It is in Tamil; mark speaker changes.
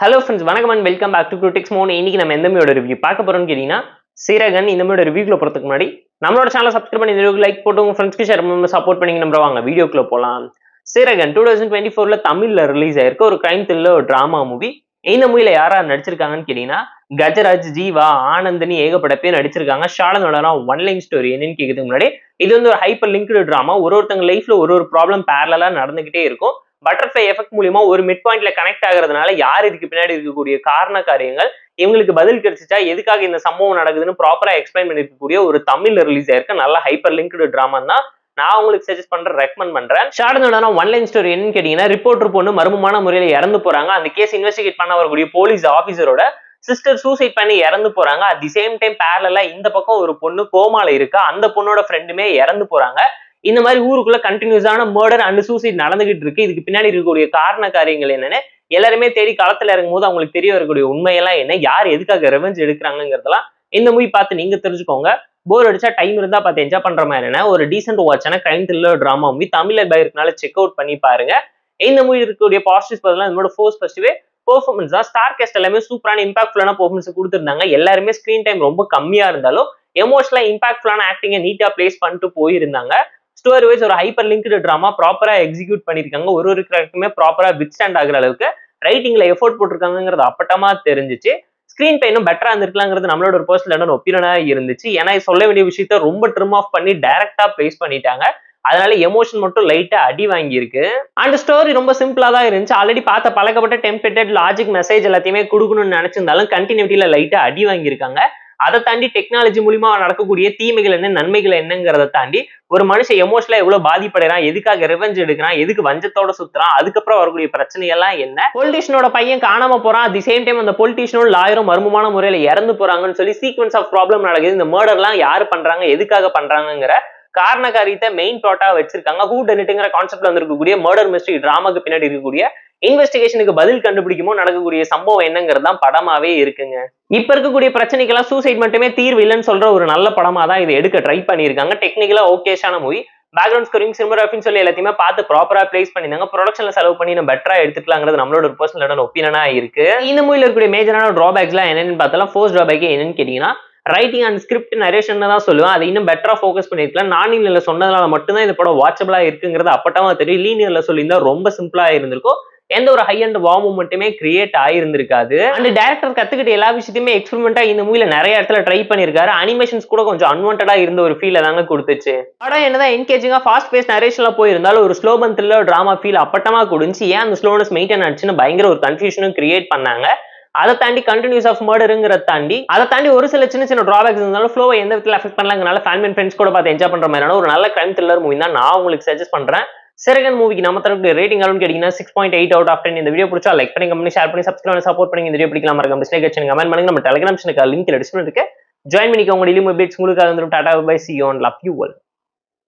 Speaker 1: ஹலோ ஃப்ரெண்ட்ஸ் வணக்கம் அண்ட் வெல்கம் பேக் டு குரூடிக்ஸ் மோன் இன்னைக்கு நம்ம எந்த ரிவ்யூ பார்க்க போறோம்னு கேட்டீங்கன்னா சீரகன் இந்த மூவியோட ரிவ்யூக்குள்ள போறதுக்கு முன்னாடி நம்மளோட சேனலை சப்ஸ்கிரைப் பண்ணி இந்த லைக் போட்டு உங்க ஃப்ரெண்ட்ஸ்க்கு ஷேர் பண்ணி சப்போர்ட் பண்ணி நம்ம வாங்க வீடியோக்குள்ள போகலாம் சீரகன் டூ தௌசண்ட் டுவெண்ட்டி ஃபோர்ல தமிழ்ல ரிலீஸ் ஆயிருக்க. ஒரு கிரைம் த்ரில்லர் ஒரு டிராமா மூவி இந்த மூவில யார் நடிச்சிருக்காங்கன்னு கேட்டீங்கன்னா கஜராஜ் ஜீவா ஆனந்தினி ஏகப்பட பேர் நடிச்சிருக்காங்க. ஷாலனோட ஒன் லைன் ஸ்டோரி என்னன்னு கேட்கறதுக்கு முன்னாடி இது வந்து ஒரு ஹைப்பர் லிங்க்டு ட்ராமா ஒரு ஒருத்தங்க லைஃப்ல ஒரு ஒரு ப்ராப்ளம் பேரலா நடந்துகிட்டே இருக்கும். பட்டர்ஃப்ளை எஃபெக்ட் மூலியமா ஒரு மிட் பாயிண்ட்ல கனெக்ட் ஆகிறதுனால யார் இதுக்கு பின்னாடி இருக்கக்கூடிய காரண காரியங்கள் இவங்களுக்கு பதில் கிடைச்சிச்சா? எதுக்காக இந்த சம்பவம் நடக்குதுன்னு ப்ராப்பரா எக்ஸ்பிளைன் பண்ணிருக்கக்கூடிய ஒரு தமிழ்ல ரிலீஸ் ஆயிருக்க நல்ல ஹைப்பர் லிங்க்டு ட்ராமா தான் நான் உங்களுக்கு சஜஸ்ட் பண்ற ரெக்கமெண்ட் பண்றேன். ஷார்டனோட ஒன் லைன் ஸ்டோரி என்னன்னு கேட்டீங்கன்னா ரிப்போர்ட்டர் பொண்ணு மர்மமான முறையில இறந்து போறாங்க. அந்த கேஸ் இன்வெஸ்டிகேட் பண்ண வரக்கூடிய போலீஸ் ஆபீசரோட சிஸ்டர் சூசைட் பண்ணி இறந்து போறாங்க. அட் தி சேம் டைம் பேரலா இந்த பக்கம் ஒரு பொண்ணு கோமால இருக்கா? அந்த பொண்ணோட ஃப்ரெண்டுமே இறந்து போறாங்க. இந்த மாதிரி ஊருக்குள்ள கண்டினியூஸான மர்டர் அண்ட் சூசைட் நடந்துகிட்டு இருக்கு. இதுக்கு பின்னாடி இருக்கக்கூடிய காரண காரியங்கள் என்னன்னு எல்லாருமே தேடி களத்துல இறங்கும் போது அவங்களுக்கு தெரிய வரக்கூடிய உண்மையெல்லாம் என்ன? யார் எதுக்காக ரெவெஞ்ச் எடுக்கிறாங்கிறதெல்லாம் இந்த மூவி பார்த்து நீங்க தெரிஞ்சுக்கோங்க. போர் அடிச்சா டைம் இருந்தா பார்த்து என்ஜாய் பண்ற மாதிரி என்ன? ஒரு டீசென்ட் வாட்சான கிரைம் த்ரில்லர் டிராமா மூவி தமிழர் பை செக் அவுட் பண்ணி பாருங்க. இந்த மூவி இருக்கக்கூடிய பாசிட்டிவ்ஸ் பதிலாக இதோட ஃபோர்ஸ் ஃபர்ஸ்ட்வே பெர்ஃபார்மன்ஸ் தான். ஸ்டார் கேஸ்ட் எல்லாமே சூப்பரான இம்பாக்ட்ஃபுல்லான பெர்ஃபார்மன்ஸ் கொடுத்துருந்தாங்க. எல்லாருமே ஸ்க்ரீன் டைம் ரொம்ப கம்மியா இருந்தாலும் எமோஷனலா இம்பாக்ட்ஃபுல்லான ஆக்டிங்கை நீட்டா பிளேஸ் பண்ணிட்டு போயிருந்தாங்க. ஸ்டோரி வைஸ் ஒரு ஹைப்பர் லிங்க்டு ட்ராமா ப்ராப்பரா எக்ஸிக்யூட் பண்ணிருக்காங்க. ஒரு ஒரு கிராக்குமே ப்ராப்பரா வித் ஸ்டாண்ட் ஆகுற அளவுக்கு ரைட்டிங்ல எஃபோர்ட் போட்டிருக்காங்கிறது அப்பட்டமா தெரிஞ்சிச்சு. ஸ்க்ரீன் இன்னும் பெட்டரா இருந்திருக்கலாங்கிறது நம்மளோட ஒரு பர்சனல் ஒப்பீனியனா இருந்துச்சு. ஏன்னா சொல்ல வேண்டிய விஷயத்த ரொம்ப ட்ரிம் ஆஃப் பண்ணி டைரக்டா பிளேஸ் பண்ணிட்டாங்க. அதனால எமோஷன் மட்டும் லைட்டா அடி வாங்கியிருக்கு. அண்ட் ஸ்டோரி ரொம்ப சிம்பிளா தான் இருந்துச்சு. ஆல்ரெடி பார்த்த பழக்கப்பட்ட டெம்ப்ளேட்டட் லாஜிக் மெசேஜ் எல்லாத்தையுமே கொடுக்கணும்னு நினைச்சிருந்தாலும் கண்டினியூட்டியில லைட்டா அடி வாங்கியிருக்காங்க. அதை தாண்டி டெக்னாலஜி மூலியமா நடக்கக்கூடிய தீமைகள் என்ன நன்மைகள் என்னங்கிறத தாண்டி ஒரு மனுஷன் எமோஷனலா எவ்வளவு பாதிப்படைறான் எதுக்காக ரிவெஞ்ச் எடுக்கிறான் எதுக்கு வஞ்சத்தோட சுத்துறான் அதுக்கப்புறம் வரக்கூடிய பிரச்சனை எல்லாம் என்ன பொலிட்டிஷியனோட பையன் காணாம போறான் அட் தி சேம் டைம் அந்த பொலிட்டிஷனும் லாயரும் மர்மமான முறையில இறந்து போறாங்கன்னு சொல்லி சீக்வன்ஸ் ஆஃப் ப்ராப்ளம் நடக்குது. இந்த மர்டர்லாம் யாரு பண்றாங்க எதுக்காக பண்றாங்கிற காரண காரியத்தை மெயின் ப்ளாட்டா வச்சிருக்காங்க. ஹூ டெனிட்டுங்கிற கான்செப்ட்ல வந்திருக்கக்கூடிய மர்டர் மிஸ்ட்ரி டிராமாக்கு பின்னாடி இருக்கக்கூடிய இன்வெஸ்டிகேஷனுக்கு பதில் கண்டுபிடிக்குமோ நடக்கக்கூடிய சம்பவம் என்னங்கிறது தான் படமாவே இருக்குங்க. இப்ப இருக்கக்கூடிய பிரச்சனைக்கெல்லாம் சூசைட் மட்டுமே தீர்வு இல்லைன்னு சொல்ற ஒரு நல்ல படமா தான் இதை எடுக்க ட்ரை பண்ணியிருக்காங்க. டெக்னிக்கலா ஓகேஷான மூவி பேக்ரவுண்ட் ஸ்கோரிங் சினிமோகிராஃபின்னு சொல்லி எல்லாத்தையுமே பார்த்து ப்ராப்பரா பிளேஸ் பண்ணிருந்தாங்க ப்ரொடக்ஷன்ல செலவு பண்ணி நம்ம பெட்டரா எடுத்துக்கலாங்கிறது நம்மளோட ஒரு பர்சனல் ஒப்பீனா இருக்கு. இந்த மூவில இருக்கக்கூடிய மேஜரான டிராபேக்ஸ்லாம் என்னன்னு பார்த்தாலும் ஃபோர்ஸ் டிராபேக் என்னன்னு கேட்டீங்கன்னா ரைட்டிங் அண்ட் ஸ்கிரிப்ட் நரேஷன் தான் சொல்லுவேன். அதை இன்னும் பெட்டரா ஃபோக்கஸ் பண்ணிருக்கலாம் நான் இல்ல சொன்னதுனால மட்டும்தான் இந்த படம் வாட்சபிளா இருக்குங்கிறது அப்பட்டமா தெரியும். லீனியர்ல சொல்லியிருந்தா ரொம்ப சிம்பிளா இருந்திருக்கும். எந்த ஒரு ஹை அண்ட் வா மூமெண்ட்டுமே கிரியேட் ஆயிருந்திருக்காது. அண்ட் டேரக்டர் கத்துக்கிட்ட எல்லா விஷயத்தையுமே எக்ஸ்பெரிமெண்டா இந்த மூவில நிறைய இடத்துல ட்ரை பண்ணிருக்காரு. அனிமேஷன்ஸ் கூட கொஞ்சம் அன்வான்டா இருந்த ஒரு ஃபீல தாங்க கொடுத்துச்சு. படம் என்னதான் என்கேஜிங்கா ஃபாஸ்ட் பேஸ் நரேஷன்ல போயிருந்தாலும் ஒரு slow burn thriller drama feel அப்பட்டமா கொடுச்சு ஏன் அந்த ஸ்லோனஸ் மெயின்டைன் ஆச்சுன்னு பயங்கர ஒரு கன்ஃபியூஷனும் கிரியேட் பண்ணாங்க. அதை தாண்டி கண்டினியூஸ் ஆஃப் மர்டருங்கிறத தாண்டி அதை தாண்டி ஒரு சில சின்ன சின்ன ட்ராபேக்ஸ் இருந்தாலும் ஃப்ளோவை எந்த விதத்தில் அஃபெக்ட் பண்ணலாங்கனால ஃபேமிலி ஃப்ரெண்ட்ஸ் கூட பார்த்து என்ஜாய் பண்ணுற மாதிரியான ஒரு நல்ல கிரைம் த்ரில்லர் மூவி தான் நான் உங்களுக்கு சஜஸ்ட் பண்ணுறேன் சிறகன் மூவிக்கு நம்ம தரப்பு ரேட்டிங் அளவு கேட்டீங்கன்னா six point eight out of ten இந்த வீடியோ பிடிச்சா லைக் பண்ணி கம்பெனி ஷேர் பண்ணி சப்ஸ்கிரைப் பண்ணி சப்போர்ட் பண்ணி இந்த வீடியோ பிடிக்கலாம் மறக்காம டிஸ்லைக் வச்சு கமெண்ட் பண்ணுங்க. நம்ம டெலிகிராம் சேனலுக்கு லிங்க் டிஸ்கிரிப்ஷன் இருக்கு. ஜாயின் பண்ணிக்கோங்க டெய்லி அப்டேட்ஸ் உங்களுக்கு வந்துடும் tata bye see on love you